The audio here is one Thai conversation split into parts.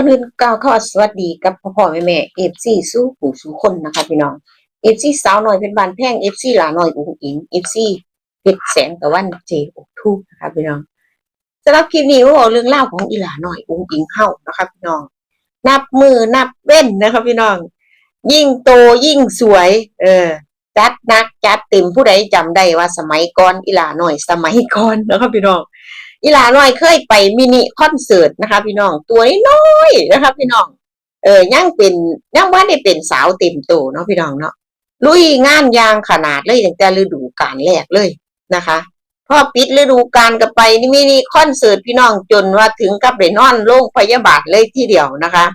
ก่อนอื่นกล่าวคำว่าสวัสดีกับพ่อพ่อแม่แม่เอฟซีสู้ผู้สู้คนนะคะพี่น้องเอฟซีสาวหน่อยเป็นบานแพงเอฟซีหลาหน่อยอุ้งอิงเอฟซีเพชรแสงตะวันเจอกทูกนะคะพี่น้องสำหรับคลิปนี้ว่าเรื่องเล่าของอีหลาหน่อยอุ้งอิงเข้านะคะพี่น้อง นับมือนับเว้นนะคะพี่น้อง ยิ่งโตยิ่งสวย เออ จัดนักจัดเต็มผู้ใดจำได้ว่าสมัยก่อนอีหลาหน่อยสมัยก่อนนะคะพี่น้อง อีหลาน้อยเคยไปมินิคอนเสิร์ตนะคะ พี่น้องตัวน้อยนะคะพี่น้อง เออยังเป็นยังว่าได้เป็นสาวเต็มโตเนาะพี่น้องเนาะลุยงานยางขนาดเลยตั้งแต่ฤดูกาลแรกเลยนะคะพอปิดฤดูกาลก็ไปนี่มินิคอนเสิร์ตพี่น้องจนว่าถึงกับได้นอนโรงพยาบาลเลยทีเดียวนะคะ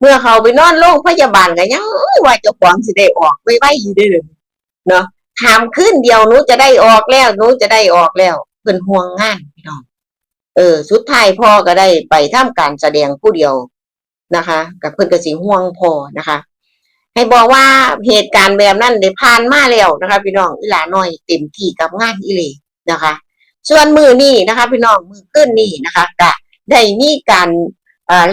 เมื่อเขาไปนอนโรงพยาบาลก็ยังว่าจ้าของสิได้ออกไว้ๆอยู่ได้เลยเนาะถามขึ้นเดียวหนูจะได้ออกแล้วหนูจะได้ออกแล้วเพิ่นห่วงงาน เออ สุดท้ายพ่อก็ได้ไปทำการแสดงผู้เดียวนะคะ กับเพื่อนกสิห่วงพ่อนะคะ ให้บอกว่าเหตุการณ์แบบนั้นได้ผ่านมาแล้วนะคะ พี่น้องอีหลาน้อยเต็มที่กับงานอีเลยนะคะ ส่วนมือนี่นะคะ พี่น้องมือขึ้นนี่นะคะก็ได้มีการ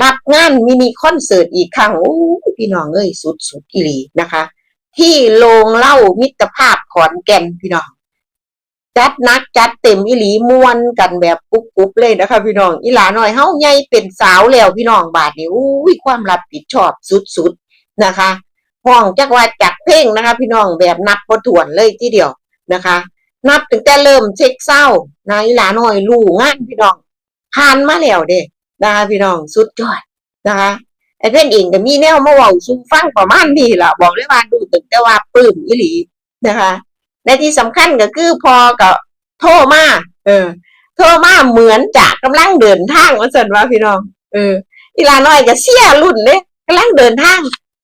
รับงานมินิคอนเสิร์ตอีกครั้งโอ้พี่น้องเอ้ยสุดสุดอีหลีนะคะ ที่โรงเล่ามิตรภาพขอนแก่นพี่น้อง จัดนักจัดเต็มอีหลีม่วนกันแบบกุ๊บกุ๊บเลยนะคะพี่น้องอีหลาหน่อยเฮาใหญ่เป็นสาวแล้วพี่น้องบาดนี้อุ้ยความรับผิดชอบสุดๆนะคะห้องจักว่าจักเพลงนะคะ พี่น้องแบบนับบ่ถ้วนเลยทีเดียวนะคะ นับตั้งแต่เริ่มเช็คเศร้านะอีหลาหน่อยรู้งานพี่น้องผ่านมาแล้วเด้นะคะพี่น้องสุดยอดนะคะไอ้เพื่อนเองก็มีแนวมาเว้าสู่ฟังประมาณนี้ล่ะบอกเลยว่าดูตั้งแต่ว่าปลื้มอีหลีนะคะ และที่สำคัญก็คือพอกับโทรมาเออ โทรมาเหมือนจะกำลังเดินทางว่าสนว่าพี่น้อง เอออีลาน้อยก็เสียรุ่นเลยกำลังเดินทาง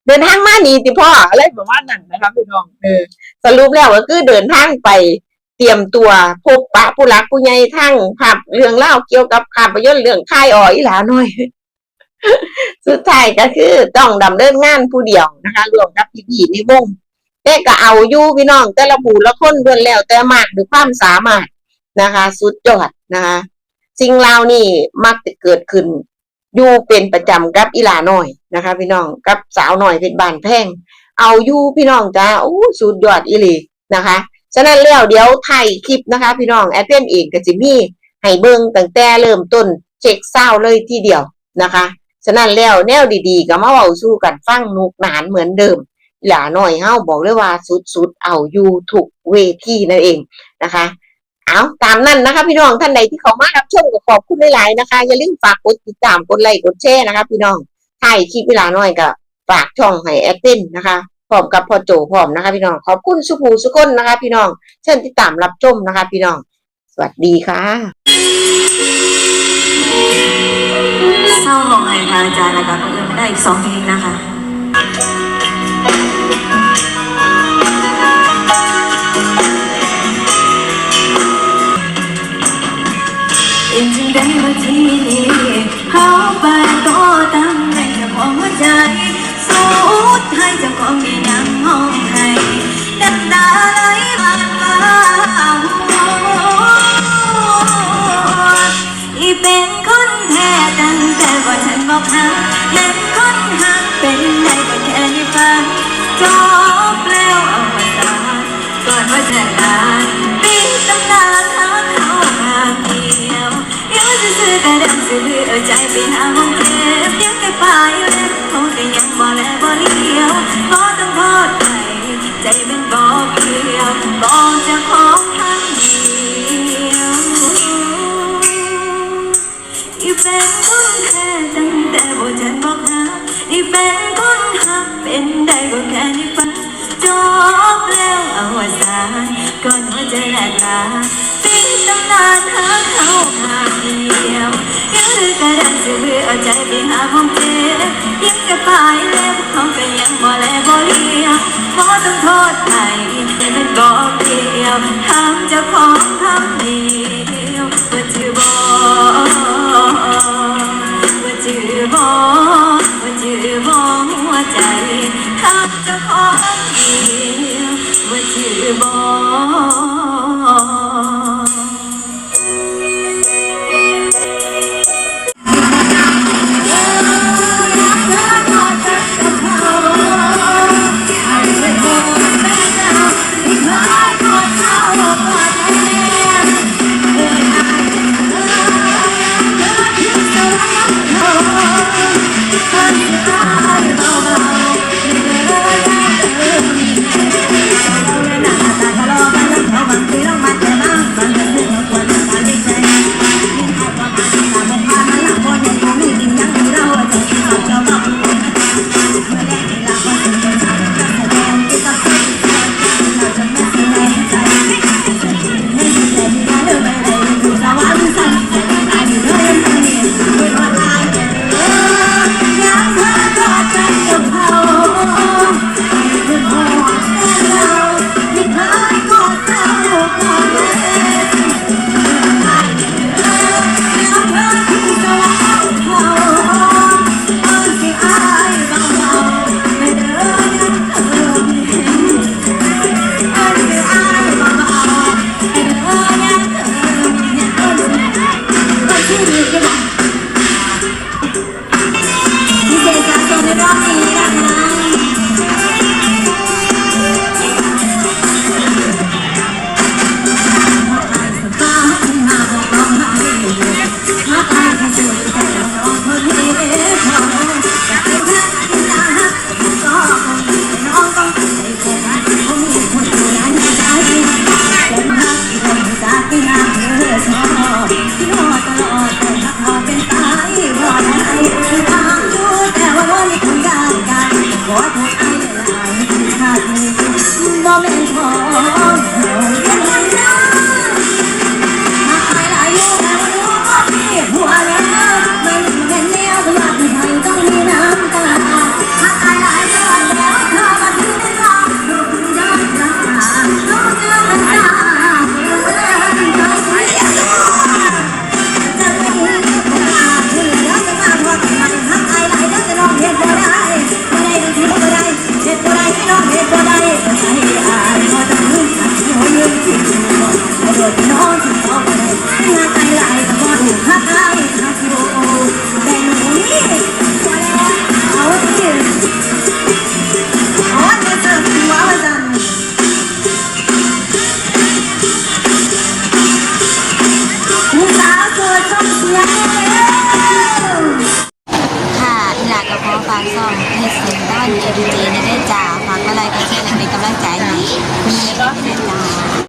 เดินทางมานี่ติพ่ออะไรประมาณนั้นนะครับพี่น้อง เออ สรุปแล้วก็คือเดินทางไปเตรียมตัวพบปะผู้หลักผู้ใหญ่ทั้งภาพเรื่องเล่าเกี่ยวกับภาพยนตร์เรื่องค่ายอ๋ออีลาน้อยสุดท้ายก็คือต้องดำเนินงานผู้เดียวนะคะรวมกับพี่ๆในวง แต่ก็เอาอยู่พี่น้อง แต่ละผู้ละคนเพิ่นแล้ว แต่มากด้วยความสามารถนะคะ สุดยอดนะคะสิ่งเหล่านี้มักจะเกิดขึ้นอยู่เป็นประจำกับอีหลาหน้อยนะคะ พี่น้องกับสาวหน้อยเพชรบานแพงเอาอยู่พี่น้องจ้าโอ้สุดยอดอีหลีนะคะฉะนั้นแล้วเดี๋ยวไทยคลิปนะคะ พี่น้องแอดเนเองก็จะมีให้เบิ่งตั้งแต่เริ่มต้นเช็คเศร้าเลยทีเดียวนะคะ ฉะนั้นแล้วแนวดีๆ ก็มาเว้าสู้กันฟังนุกหนานเหมือนเดิม หลาหน่อยเฮาบอกเลยว่าสุดๆเอาอยู่ถูกเวทีนั่นเองนะคะเอาตามนั้นนะคะ พี่น้องท่านใดที่เขามารับชมก็ขอบคุณหลายๆนะคะ อย่าลืมฝากกดติดตามกดไลค์กดแชร์นะคะ พี่น้องถ่ายคลิปเวลาน้อยก็ฝากช่องให้แอดเต้นนะคะพร้อมกับพ่อโจพร้อมนะคะ พี่น้องขอบคุณสุภูสุคนนะคะ พี่น้องเชิญติดตามรับชมนะคะ พี่น้อง สวัสดีค่ะเศร้าลงให้พระอาจารย์แล้วก็เพิ่มได้อีกสองเพลงนะคะ ว่ ไปหาห้องเก็บเดี๋ยวแกไปแล้วคงจะยังบ่แลบ่เลี้ยวขอต้องโทษไปใจเป็นบ่เกี่ยวบอกจะของทางเดียวที่เป็นคนแค่ตั้งแต่บ่ฉันบอกหาที่เป็นคนหักเป็นได้ก็แค่ในฝันจบแล้วเอาวสาน ก่อนว่าจะแลกลาปิดตำนานหาเขาหาเดียวยังรือกระดานซื้อเอาใจไปหาของเจ็บ I Johnny. ให้เสียงด้านเอวีดีในเด้จ้าฝากอะไรก็แค่นั้นเป็นกำลังใจให้คุณแม่ก็ได้จ้า